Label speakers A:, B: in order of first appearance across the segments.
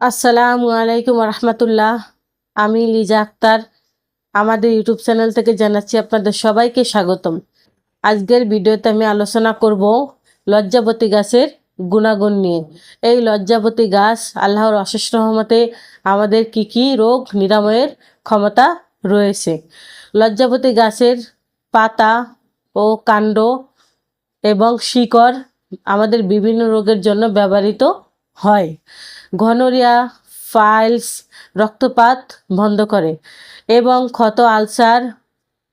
A: আসসালামু আলাইকুম রহমতুল্লাহ আমি লিজা আক্তার। আমাদের ইউটিউব চ্যানেল থেকে জানাচ্ছি আপনাদের সবাইকে স্বাগতম। আজকের ভিডিওতে আমি আলোচনা করব লজ্জাবতী গাছের গুণাগুণ নিয়ে। এই লজ্জাবতী গাছ, আল্লাহর অশেষ রহমতে আমাদের কি কি রোগ নিরাময়ের ক্ষমতা রয়েছে। লজ্জাবতী গাছের পাতা ও কাণ্ড এবং শিকড় আমাদের বিভিন্ন রোগের জন্য ব্যবহৃত হয়। ঘনরিয়া ফাইলস রক্তপাত বন্ধ করে এবং ক্ষত, আলসার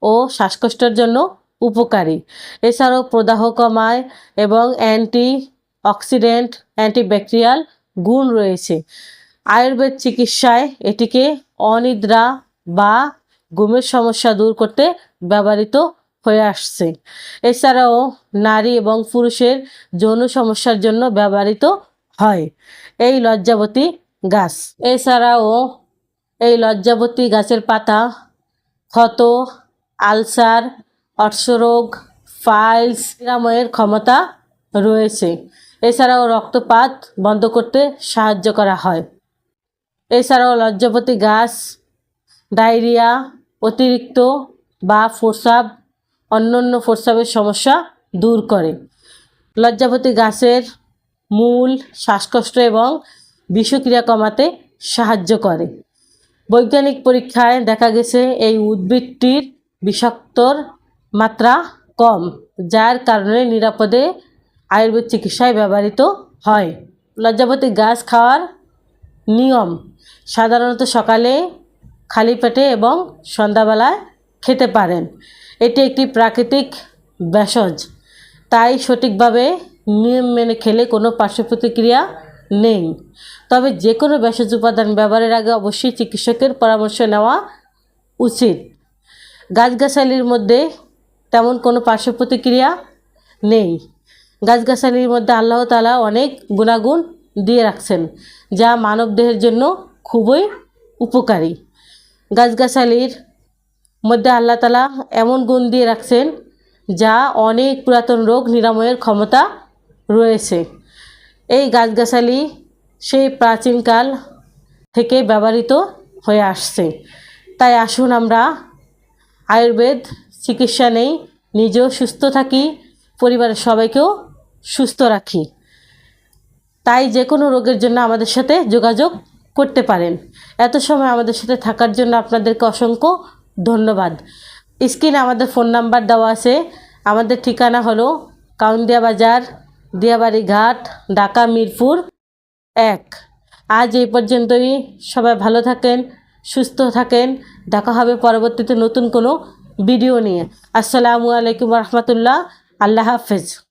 A: ও শ্বাসকষ্টের জন্য উপকারী। এছাড়াও প্রদাহ কমায় এবং অ্যান্টি অক্সিডেন্ট অ্যান্টিব্যাকটেরিয়াল গুণ রয়েছে। আয়ুর্বেদ চিকিৎসায় এটিকে অনিদ্রা বা ঘুমের সমস্যা দূর করতে ব্যবহৃত হয়ে আসছে। এছাড়াও নারী এবং পুরুষের যৌন সমস্যার জন্য ব্যবহৃত হয়। এই লজ্জাবতী গাছ। এছাড়াও এই লজ্জাবতী গাছের পাতা, ক্ষত, আলসার অর্শরোগ ফাইলস, নিরাময়ের ক্ষমতা রয়েছে। এছাড়াও রক্তপাত বন্ধ করতে সাহায্য করা হয়। এছাড়াও লজ্জাবতী গাছ, ডায়রিয়া, অতিরিক্ত বা প্রস্রাব অন্যান্য প্রস্রাবের সমস্যা দূর করে। লজ্জাবতী গাছের মূল শ্বাসকষ্ট এবং বিষক্রিয়া কমাতে সাহায্য করে। বৈজ্ঞানিক পরীক্ষায় দেখা গেছে, এই উদ্ভিদটির বিষাক্তর মাত্রা কম, যার কারণে নিরাপদে আয়ুর্বেদ চিকিৎসায় ব্যবহৃত হয়। লজ্জাবতী গাছ খাওয়ার নিয়ম, সাধারণত সকালে খালি পেটে এবং সন্ধ্যাবেলায় খেতে পারেন। এটি একটি প্রাকৃতিক ভেষজ, তাই সঠিকভাবে নিয়ম মেনে খেলে কোনো পার্শ্ব প্রতিক্রিয়া নেই। তবে যে কোনো ভেষজ উপাদান ব্যবহারের আগে অবশ্যই চিকিৎসকের পরামর্শ নেওয়া উচিত। গাছগাছালির মধ্যে তেমন কোনো পার্শ্ব প্রতিক্রিয়া নেই। গাছগাছালির মধ্যে আল্লাহ তালা অনেক গুণাগুণ দিয়ে রাখছেন, যা মানবদেহের জন্য খুবই উপকারী। গাছগাছালির মধ্যে আল্লাহ তালা এমন গুণ দিয়ে রাখছেন, যা অনেক পুরাতন রোগ নিরাময়ের ক্ষমতা রয়েছে। এই গাছগাছালি সেই প্রাচীনকাল থেকে ব্যবহৃত হয়ে আসছে। তাই আসুন আমরা আয়ুর্বেদ, চিকিৎসা নেই, নিজেও সুস্থ থাকি, পরিবারের সবাইকেও সুস্থ রাখি। তাই যে কোনো রোগের জন্য আমাদের সাথে যোগাযোগ করতে পারেন। এত সময় আমাদের সাথে থাকার জন্য আপনাদেরকে অসংখ্য ধন্যবাদ। স্ক্রিনে আমাদের ফোন নাম্বার দেওয়া আছে। আমাদের ঠিকানা হলো কাউন্দিয়া বাজার দিয়াবাড়ি ঘাট, ঢাকা, মিরপুর এক। আজ এই পর্যন্তই। সবাই ভালো থাকেন, সুস্থ থাকেন। দেখা হবে পরবর্তীতে নতুন কোনো ভিডিও নিয়ে। আসসালামু আলাইকুম রহমতুল্লাহ। আল্লাহ হাফেজ।